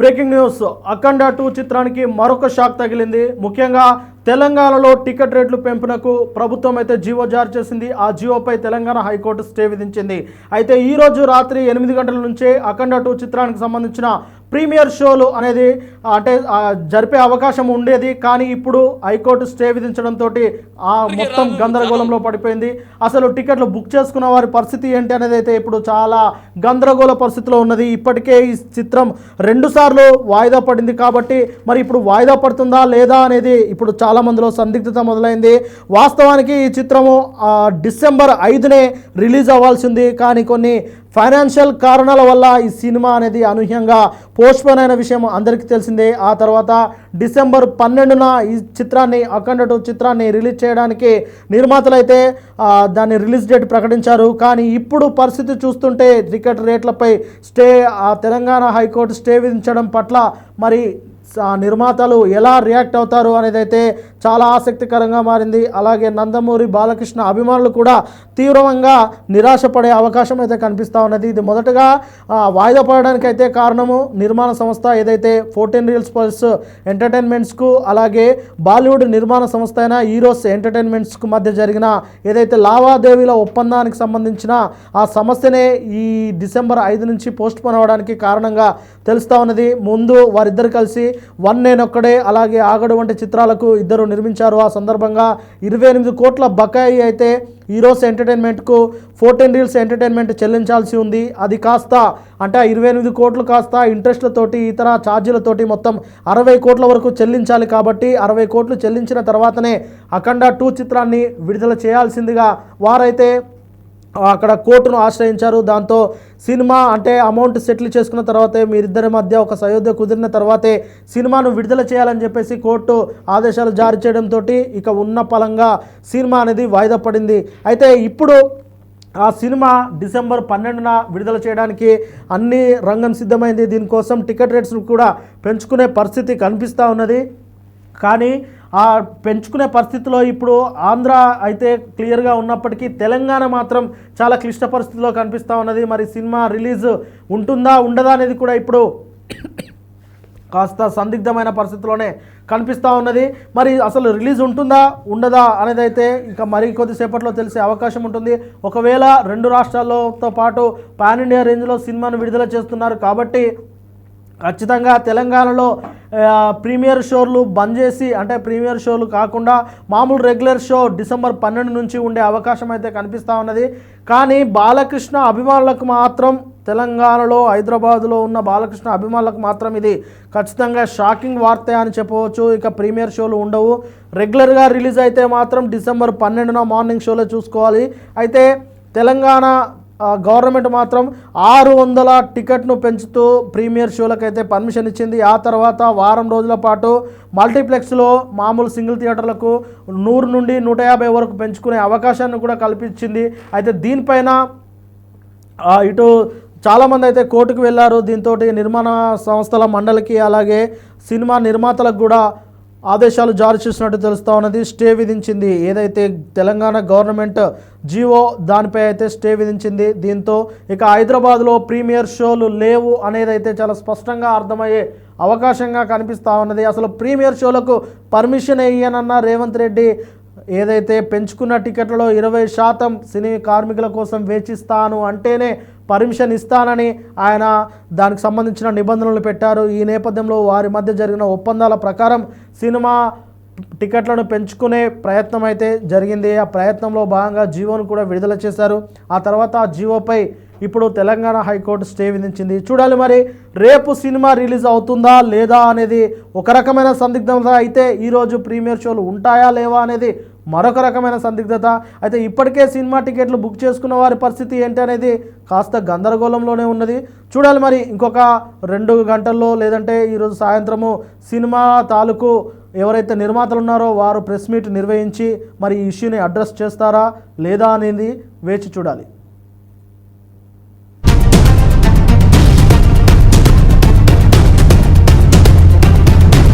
Breaking news. అఖండ two చిత్రానికి మరొక shock తగిలింది. ముఖ్యంగా తెలంగాణలో టికెట్ రేట్లు పెంపునకు ప్రభుత్వం అయితే జీవో జారీ చేసింది. ఆ జీవోపై తెలంగాణ హైకోర్టు స్టే విధించింది. అయితే ఈరోజు రాత్రి ఎనిమిది గంటల నుంచే అఖండ టూ చిత్రానికి సంబంధించిన ప్రీమియర్ షోలు అనేది అంటే జరిపే అవకాశం ఉండేది. కానీ ఇప్పుడు హైకోర్టు స్టే విధించడంతో ఆ మొత్తం గందరగోళంలో పడిపోయింది. అసలు టికెట్లు బుక్ చేసుకున్న వారి పరిస్థితి ఏంటి అనేది అయితే ఇప్పుడు చాలా గందరగోళ పరిస్థితిలో ఉన్నది. ఇప్పటికే ఈ చిత్రం రెండు సార్లు వాయిదా పడింది కాబట్టి మరి ఇప్పుడు వాయిదా పడుతుందా లేదా అనేది ఇప్పుడు చాలా మందిలో సందిగ్ధత మొదలైంది. వాస్తవానికి ఈ చిత్రము డిసెంబర్ ఐదునే రిలీజ్ అవ్వాల్సింది. కానీ కొన్ని ఫైనాన్షియల్ కారణాల వల్ల ఈ సినిమా అనేది అనూహ్యంగా పోస్ట్పోన్ అయిన విషయం అందరికీ తెలిసిందే. ఆ తర్వాత డిసెంబర్ పన్నెండున ఈ చిత్రాన్ని అఖండ టూ చిత్రాన్ని రిలీజ్ చేయడానికి నిర్మాతలు అయితే దాని రిలీజ్ డేట్ ప్రకటించారు. కానీ ఇప్పుడు పరిస్థితి చూస్తుంటే టికెట్ రేట్లపై స్టే ఆ తెలంగాణ హైకోర్టు స్టే విధించడం పట్ల మరి నిర్మాతలు ఎలా రియాక్ట్ అవుతారు అనేది అయితే చాలా ఆసక్తికరంగా మారింది. అలాగే నందమూరి బాలకృష్ణ అభిమానులు కూడా తీవ్రంగా నిరాశపడే అవకాశం అయితే కనిపిస్తూ ఉన్నది. ఇది మొదటగా వాయిదా పడడానికి అయితే కారణము నిర్మాణ సంస్థ ఏదైతే ఫోర్టీన్ రీల్స్ పర్స్ ఎంటర్టైన్మెంట్స్కు అలాగే బాలీవుడ్ నిర్మాణ సంస్థ అయిన హీరోస్ ఎంటర్టైన్మెంట్స్కు మధ్య జరిగిన ఏదైతే లావాదేవీల ఒప్పందానికి సంబంధించిన ఆ సమస్యనే ఈ డిసెంబర్ ఐదు నుంచి పోస్ట్ పోన్ అవ్వడానికి కారణంగా తెలుస్తూ ఉన్నది. ముందు వారిద్దరు కలిసి వన్ నేనొక్కడే అలాగే ఆగడు వంటి చిత్రాలకు ఇద్దరు నిర్మించారు. ఆ సందర్భంగా ఇరవై ఎనిమిది కోట్ల బకాయి అయితే హీరోస్ ఎంటర్టైన్మెంట్కు ఫోర్టీన్ రీల్స్ ఎంటర్టైన్మెంట్ చెల్లించాల్సి ఉంది. అది కాస్త అంటే ఆ ఇరవై ఎనిమిది కోట్లు కాస్త ఇంట్రెస్ట్లతోటి ఇతర ఛార్జీలతోటి మొత్తం అరవై కోట్ల వరకు చెల్లించాలి కాబట్టి అరవై కోట్లు చెల్లించిన తర్వాతనే అఖండ టూ చిత్రాన్ని విడుదల చేయాల్సిందిగా వారైతే అక్కడ కోర్టును ఆశ్రయించారు. దాంతో సినిమా అంటే అమౌంట్ సెటిల్ చేసుకున్న తర్వాతే మీరిద్దరి మధ్య ఒక సయోధ్య కుదిరిన తర్వాతే సినిమాను విడుదల చేయాలని చెప్పేసి కోర్టు ఆదేశాలు జారీ చేయడంతో ఇక ఉన్న పలంగా సినిమా అనేది వాయిదా పడింది. అయితే ఇప్పుడు ఆ సినిమా డిసెంబర్ పన్నెండున విడుదల చేయడానికి అన్ని రంగం సిద్ధమైంది. దీనికోసం టికెట్ రేట్స్ను కూడా పెంచుకునే పరిస్థితి కనిపిస్తూ ఉన్నది. కానీ పెంచుకునే పరిస్థితిలో ఇప్పుడు ఆంధ్ర అయితే క్లియర్గా ఉన్నప్పటికీ తెలంగాణ మాత్రం చాలా క్లిష్ట పరిస్థితిలో కనిపిస్తూ ఉన్నది. మరి సినిమా రిలీజ్ ఉంటుందా ఉండదా అనేది కూడా ఇప్పుడు కాస్త సందిగ్ధమైన పరిస్థితిలోనే కనిపిస్తూ ఉన్నది. మరి అసలు రిలీజ్ ఉంటుందా ఉండదా అనేది అయితే ఇంకా మరి కొద్దిసేపట్లో తెలిసే అవకాశం ఉంటుంది. ఒకవేళ రెండు రాష్ట్రాలతో పాటు పాన్ ఇండియా రేంజ్లో సినిమాను విడుదల చేస్తున్నారు కాబట్టి ఖచ్చితంగా తెలంగాణలో ప్రీమియర్ షోలు బంద్ చేసి అంటే ప్రీమియర్ షోలు కాకుండా మామూలు రెగ్యులర్ షో డిసెంబర్ పన్నెండు నుంచి ఉండే అవకాశం అయితే కనిపిస్తూ ఉన్నది. కానీ బాలకృష్ణ అభిమానులకు మాత్రం తెలంగాణలో హైదరాబాద్లో ఉన్న బాలకృష్ణ అభిమానులకు మాత్రం ఇది ఖచ్చితంగా షాకింగ్ వార్తే అని చెప్పవచ్చు. ఇక ప్రీమియర్ షోలు ఉండవు. రెగ్యులర్గా రిలీజ్ అయితే మాత్రం డిసెంబర్ పన్నెండున మార్నింగ్ షోలో చూసుకోవాలి. అయితే తెలంగాణ గవర్నమెంట్ మాత్రం ఆరు వందల టికెట్ను పెంచుతూ ప్రీమియర్ షోలకైతే పర్మిషన్ ఇచ్చింది. ఆ తర్వాత వారం రోజుల పాటు మల్టీప్లెక్స్లో మామూలు సింగిల్ థియేటర్లకు నూరు నుండి నూట యాభై వరకు పెంచుకునే అవకాశాన్ని కూడా కల్పించింది. అయితే దీనిపైన ఇటు చాలామంది అయితే కోర్టుకు వెళ్ళారు. దీంతో నిర్మాణ సంస్థల మండలికి అలాగే సినిమా నిర్మాతలకు కూడా ఆదేశాలు జారీ చేసినట్టు తెలుస్తూ ఉన్నది. స్టే విధించింది. ఏదైతే తెలంగాణ గవర్నమెంట్ జీవో దానిపై అయితే స్టే విధించింది. దీంతో ఇక హైదరాబాద్లో ప్రీమియర్ షోలు లేవు అనేది అయితే చాలా స్పష్టంగా అర్థమయ్యే అవకాశంగా కనిపిస్తూ ఉన్నది. అసలు ప్రీమియర్ షోలకు పర్మిషన్ ఇయ్యనన్న రేవంత్ రెడ్డి ఏదైతే పెంచుకున్న టికెట్లలో ఇరవై శాతం సినీ కార్మికుల కోసం వేచిస్తాను అంటేనే పర్మిషన్ ఇస్తానని ఆయన దానికి సంబంధించిన నిబంధనలు పెట్టారు. ఈ నేపథ్యంలో వారి మధ్య జరిగిన ఒప్పందాల ప్రకారం సినిమా టికెట్లను పెంచుకునే ప్రయత్నం అయితే జరిగింది. ఆ ప్రయత్నంలో భాగంగా జీవోను కూడా విడుదల చేశారు. ఆ తర్వాత ఆ జీవోపై ఇప్పుడు తెలంగాణ హైకోర్టు స్టే విధించింది. చూడాలి మరి రేపు సినిమా రిలీజ్ అవుతుందా లేదా అనేది ఒక రకమైన సందిగ్ధత అయితే ఈరోజు ప్రీమియర్ షోలు ఉంటాయా లేవా అనేది మరొక రకమైన సందిగ్ధత. అయితే ఇప్పటికే సినిమా టికెట్లు బుక్ చేసుకున్న వారి పరిస్థితి ఏంటి అనేది కాస్త గందరగోళంలోనే ఉన్నది. చూడాలి మరి ఇంకొక రెండు గంటల్లో లేదంటే ఈరోజు సాయంత్రము సినిమా తాలూకు ఎవరైతే నిర్మాతలు ఉన్నారో వారు ప్రెస్ మీట్ నిర్వహించి మరి ఈ ఇష్యూని అడ్రస్ చేస్తారా లేదా అనేది వేచి చూడాలి.